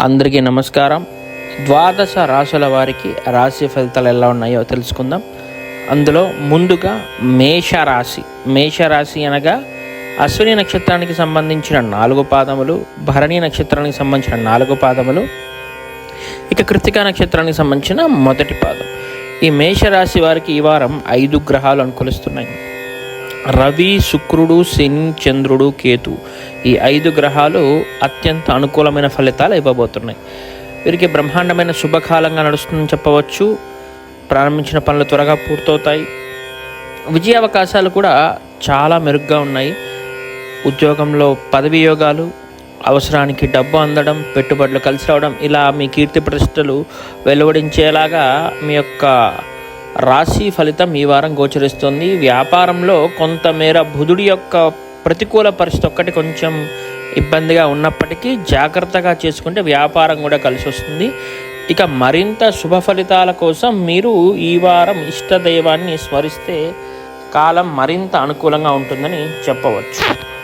అందరికీ నమస్కారం. ద్వాదశ రాశుల వారికి రాశి ఫలితాలు ఎలా ఉన్నాయో తెలుసుకుందాం. అందులో ముందుగా మేషరాశి. మేషరాశి అనగా అశ్విని నక్షత్రానికి సంబంధించిన నాలుగు పాదములు భరణి నక్షత్రానికి సంబంధించిన నాలుగు పాదములు ఇక కృతికా నక్షత్రానికి సంబంధించిన మొదటి పాదం. ఈ మేషరాశి వారికి ఈ వారం ఐదు గ్రహాలు అనుకూలిస్తున్నాయి. రవి శుక్రుడు శని చంద్రుడు కేతు ఈ ఐదు గ్రహాలు అత్యంత అనుకూలమైన ఫలితాలు ఇవ్వబోతున్నాయి. వీరికి బ్రహ్మాండమైన శుభకాలంగా నడుస్తుందని చెప్పవచ్చు. ప్రారంభించిన పనులు త్వరగా పూర్తవుతాయి. విజయ అవకాశాలు కూడా చాలా మెరుగ్గా ఉన్నాయి. ఉద్యోగంలో పదవి యోగాలు అవసరానికి డబ్బు అందడం పెట్టుబడులు కలిసి రావడం ఇలా మీ కీర్తి ప్రతిష్టలు వెలువడించేలాగా మీ యొక్క రాశి ఫలితం ఈ వారం గోచరిస్తుంది. వ్యాపారంలో కొంతమేర బుధుడి యొక్క ప్రతికూల పరిస్థితి ఒక్కటి కొంచెం ఇబ్బందిగా ఉన్నప్పటికీ జాగ్రత్తగా చేసుకుంటే వ్యాపారం కూడా కలిసి వస్తుంది. ఇక మరింత శుభ ఫలితాల కోసం మీరు ఈ వారం ఇష్టదైవాన్ని స్మరిస్తే కాలం మరింత అనుకూలంగా ఉంటుందని చెప్పవచ్చు.